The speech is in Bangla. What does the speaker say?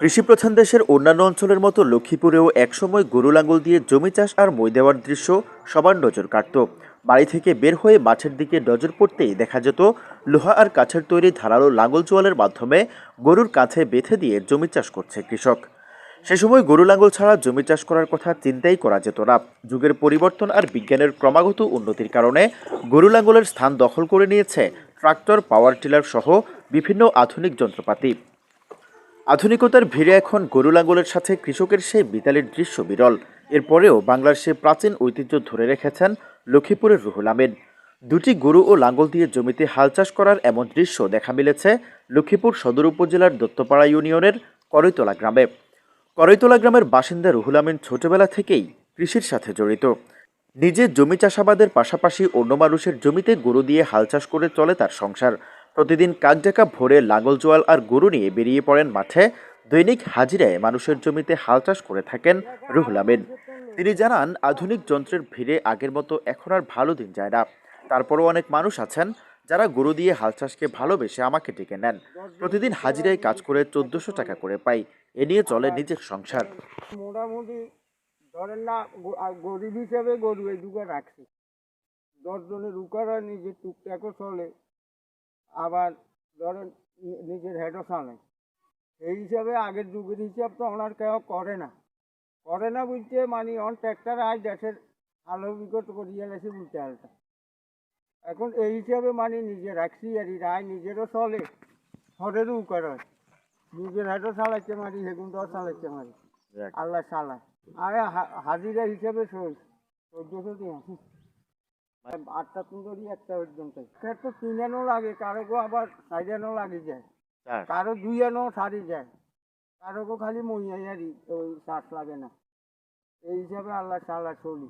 কৃষিপ্রধান দেশের অন্যান্য অঞ্চলের মতো লক্ষ্মীপুরেও একসময় গরু লাঙ্গল দিয়ে জমি চাষ আর মই দেওয়ার দৃশ্য সবার নজর কাটত। বাড়ি থেকে বের হয়ে মাঠের দিকে নজর পড়তেই দেখা যেত, লোহা আর কাছের তৈরি ধারালো লাঙ্গল চোয়ালের মাধ্যমে গরুর কাছে বেঁধে দিয়ে জমি চাষ করছে কৃষক। সে সময় গরু লাঙ্গল ছাড়া জমি চাষ করার কথা চিন্তাই করা যেত না। যুগের পরিবর্তন আর বিজ্ঞানের ক্রমাগত উন্নতির কারণে গরু লাঙ্গলের স্থান দখল করে নিয়েছে ট্রাক্টর, পাওয়ার টিলার সহ বিভিন্ন আধুনিক যন্ত্রপাতি। আধুনিকতার ভিড়ে এখন গরু লাঙ্গলের সাথে কৃষকের সেই বিতালের দৃশ্য বিরল। এরপরেও বাংলার সে প্রাচীন ঐতিহ্য ধরে রেখেছেন লক্ষ্মীপুরের রুহুল আমিন। দুটি গরু ও লাঙ্গল দিয়ে জমিতে হাল চাষ করার এমন দৃশ্য দেখা মিলেছে লক্ষ্মীপুর সদর উপজেলার দত্তপাড়া ইউনিয়নের করৈতলা গ্রামে। করৈতলা গ্রামের বাসিন্দা রুহুল আমিন ছোটবেলা থেকেই কৃষির সাথে জড়িত। নিজে জমি চাষাবাদের পাশাপাশি অন্য মানুষের জমিতে গরু দিয়ে হাল চাষ করে চলে তার সংসার। প্রতিদিন কাকডাকা ভোরে লাঙল জোয়াল আর গরু নিয়ে বেরিয়ে পড়েন মাঠে। দৈনিক হাজিরায় মানুষের জমিতে হাল চাষ করে থাকেন রুহুল আমিন। তিনি জানান, আধুনিক যন্ত্রের ভিড়ে আগের মতো এখন আর ভালো দিন যায় না। তারপরও অনেক মানুষ আছেন যারা গরু দিয়ে হাল চাষকে ভালোবেসে আমাকে ডেকে নেন। প্রতিদিন হাজিরায় কাজ করে চোদ্দশো টাকা করে পাই। এ নিয়ে চলে নিজের সংসার। মোটামুটি ধরেন না গরিব হিসেবে গরু দুটো রাখছি। দশজনের উকারা নিজের টুকটাকও চলে। আবার ধরেন নিজের হেডও চলে এই হিসাবে আগের যুগের হিসাব তো ওনার কেউ করে না। করে না বলতে মানে অন ট্র্যাক্টর আয় দেশের আলো বিকট করিয়ে গেছে বলতে হালটা এখন এই হিসাবে মানে নিজে রাখছি আর রায় নিজেরও চলে হরেরও উকার হয়। নিজের হেডও চালাইতে মারি সেগুনটাও চালাইতে মারি আল্লাহ সালা আর হাজিরা হিসেবে সই চোদ্দশো টাকা আটটা তুন্দরি একটা পর্যন্ত তো তো তিনানো লাগে কারও গো আবার সাইড সাইডানো লাগে যায়। কারও দুই আনো সারি যায়। কারও গো খালি মইয়াই ওই শ্বাস লাগে না। এই হিসাবে আল্লাহ সাল্লাহ চলি